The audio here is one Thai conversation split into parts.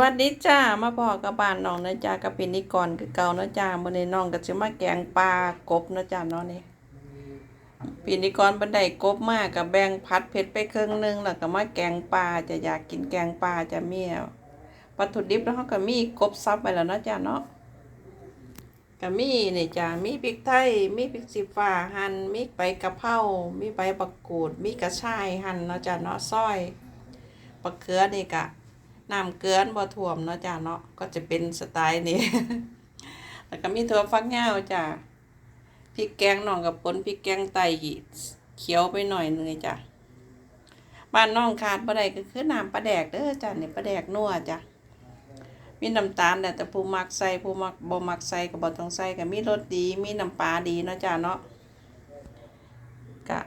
วัสดีจ้ามาพอกับบ้านน้องนะจ้ากับเป็นนิกรคือเก่านะจ้ามื้อนี้น้องก็สิมาแกงปลากบนะจ้าเนาะนี่ปีนิกรบันไดกบมากกับแบ่งพัดเผ็ดไปครึ่งหนึงแล้วก็มาแกงปลาจะอยากกินแกงปลาจะเมี่ยวัตถุดิบแล้วเฮาก็มีกบซับไว้แล้วนะจ้าเนาะก็มีนี่จ้ามีพริกไทยมีพริกสีฟ้าหั่นมีใบกะเพรามีใบบักกูดมีกระชายหั่นเนาะจ้าเนาะซอยบักเขือนี่ก็ น้ำเกลือนบ่ท่วมเนาะจ้าเนาะก็จะเป็นสไตล์นี้ แล้วก็มีถั่วฟักยาวจ้าพริกแกงน้องกับปนพริกแกงไตเขียวไปหน่อยนึงจ้ะบ้านน้องขาดบ่ได้ก็คือน้ำปลาแดกเด้อจ้ะนี่ยปลาแดกนัวจ้ะมีน้ำตาลแต่ผู้มักใส่ผู้มักบ่มักใส่ก็บ่ต้องใส่ก็มีรสดี มีน้ำปลาดีเนาะจ้ะเนาะก็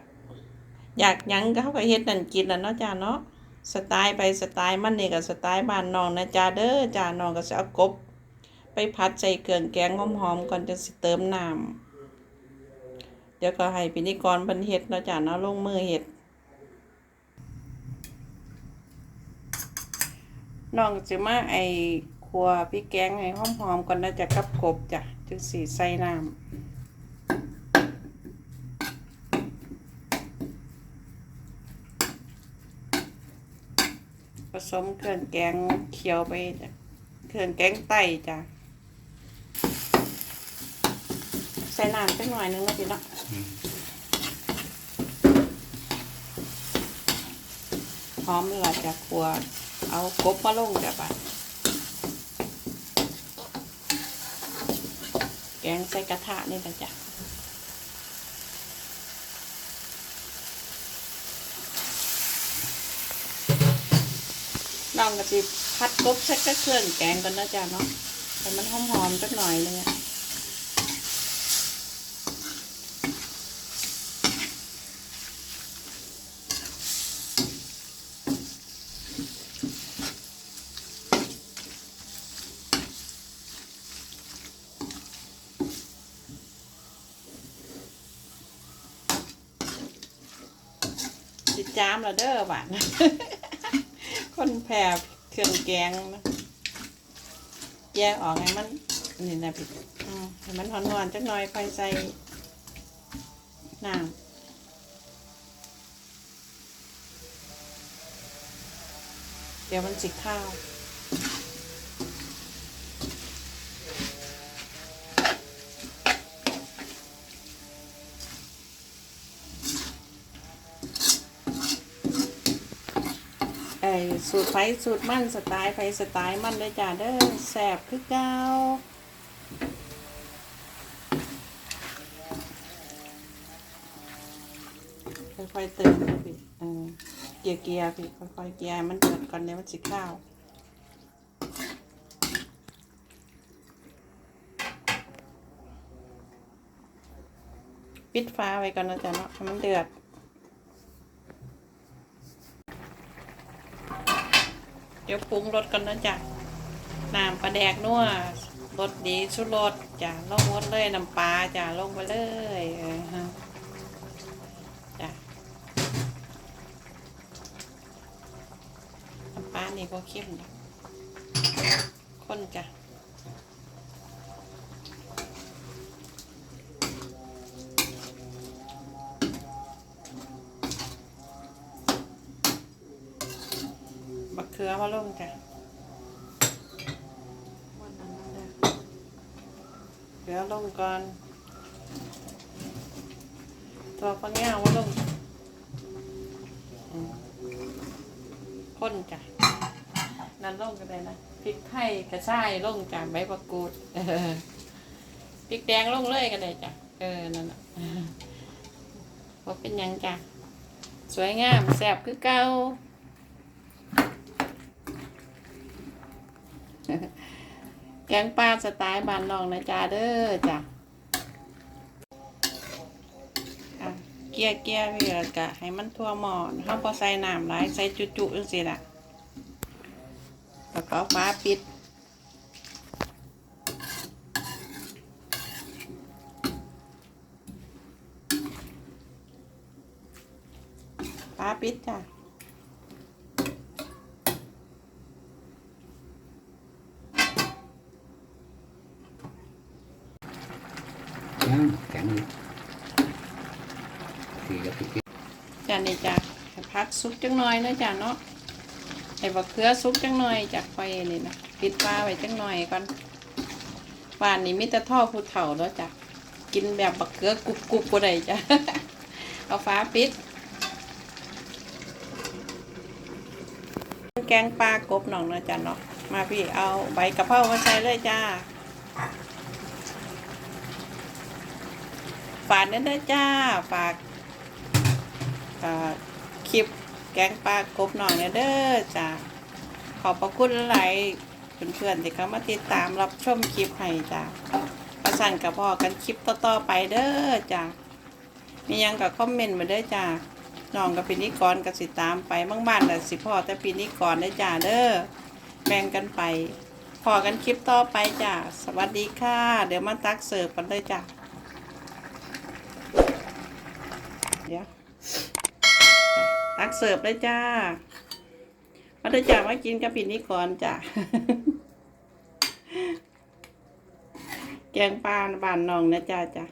อยากยังก็เขาก็เฮ็ดนั่นกินน่ะเนาะจ้ะเนาะ สไตล์ไปสไตล์มันนี่กับสไตล์บ้านน้องนะจ้าเด้อจ้าน้องก็จะเอากบ ไปพัดใส่เครื่องแกงหอมๆก่อนจะสิเติมน้ำเดี๋ยวก็ให้พินิกรเพิ่นเฮ็ดเนาะจ้าเนาะลงมือเฮ็ดน้องจะมาไอครัวพริกแกงให้หอมๆก่อนนะจ้ะกับกบจ้ะจึงสิใส่น้ำ สมเครื่องแกงเคี่ยวไปจ้ะเครื่องแกงไตจ้ะใส่น้ำไปหน่อยนึงนะพี่เนาะหอมเลยจะครัว เอากบมาลงจ้ะบัดแกงใส่กระทะนี่ละจ้ะ น้องก็สิพัดกบใส่กระเครื่องแกงกันนะจ๊ะเนาะให้มันหอมๆสักหน่อยนึงอะจิจามแล้วเด้อหวาน คนแผ่เครื่องแกงนะแยกออกให้มันนี่นะพี่ให้มันหอนๆจักหน่อยค่อยใส่น้ำเดี๋ยวมันสิข้าว สูตรไฟสูตรมันสไตล์ไฟสไตล์มันเลยจ้าเด้อแสบคือเก้าค่อยๆเติมนะพี่เกียร์เกียร์พี่ค่อยๆเกียร์มันเดือดก่อนเดี๋ยวมันสิข้าวปิดฟ้าไว้ก่อนนะจ๊ะเนาะให้มันเดือด เดี๋ยวปรุงรสกันนะจ๊ะน้ำปลาแดกนัวรสดีชุดรสจ้ะลงหมดเลยน้ำปลาจ้ะลงไปเลยเออฮะจ้ะน้ำปลานี่ก็เข้มนะข้นจ้ะ บักเขือมาลงจ้ะเดี๋ยวลงก่อน ตัวฟังยาวว่าลงอืมข้นจ้ะนั่นลงกันเลยนะพริกไทยกระชายลงจ้ะใบมะกรูดพริกแดงลงเลยกันเลยจ้ะเออนั่นน่ะว่าเป็นยังจ้ะสวยงามแซ่บคือเก่า แกงปลาสไตล์บ้านน้องนะจ้าเด้อจ้ะเกียเกียร์พี่ละกะให้มันทั่วหม้อเขาพอใส่น้ำหลายใส่จุจุจังสิล่ะแล้วก็ฟ้าปิดฟ้าปิดจ้ะ ยังแข็งอยู่ทีกับพริกจานี่จ้าพักซุกจังหน่อยนะจ้าเนาะไอ้บักเขือซุกจังหน่อยจากไฟนี่นะปิดฟ้าไว้จังหน่อยก่อนบ้านนี้มีแต่ท่อผู้เฒ่าแล้วจ้ะกินแบบบักเขือกรุบกรุบบ่ได้จ้ะเอาฟ้าปิด แกงปลากบหน่องนะจ้ะเนาะมาพี่เอาใบกะเพรามาใส่เลยจ้า ฝากนั่นนะจ้า ฝากคลิปแกงปลากบหน่องเนี่ยเด้อจ้าขอบพระคุณหลายๆเพื่อนๆที่เข้ามาติดตามรับชมคลิปให้จ้าประสันกับพ่อกันคลิปต่อๆไปเด้อจ้ามียังกับคอมเมนต์มาเด้อจ้าน้องกับพินิกรกับสิตามไปบ้านแต่ะสิพ่อแต่พินิกรได้จ้าเด้อแบ่งกันไปพอกันคลิปต่อไปจ้าสวัสดีค่ะ เดี๋ยวมาตักเสิร์ฟกันเลยจ้าเดี๋ยว ตักเสิร์ฟเลยจ้ามาเด้อจ้ามากินกับพี่นิกรจ้าแกงปลาบานนองนะจ้าจ้า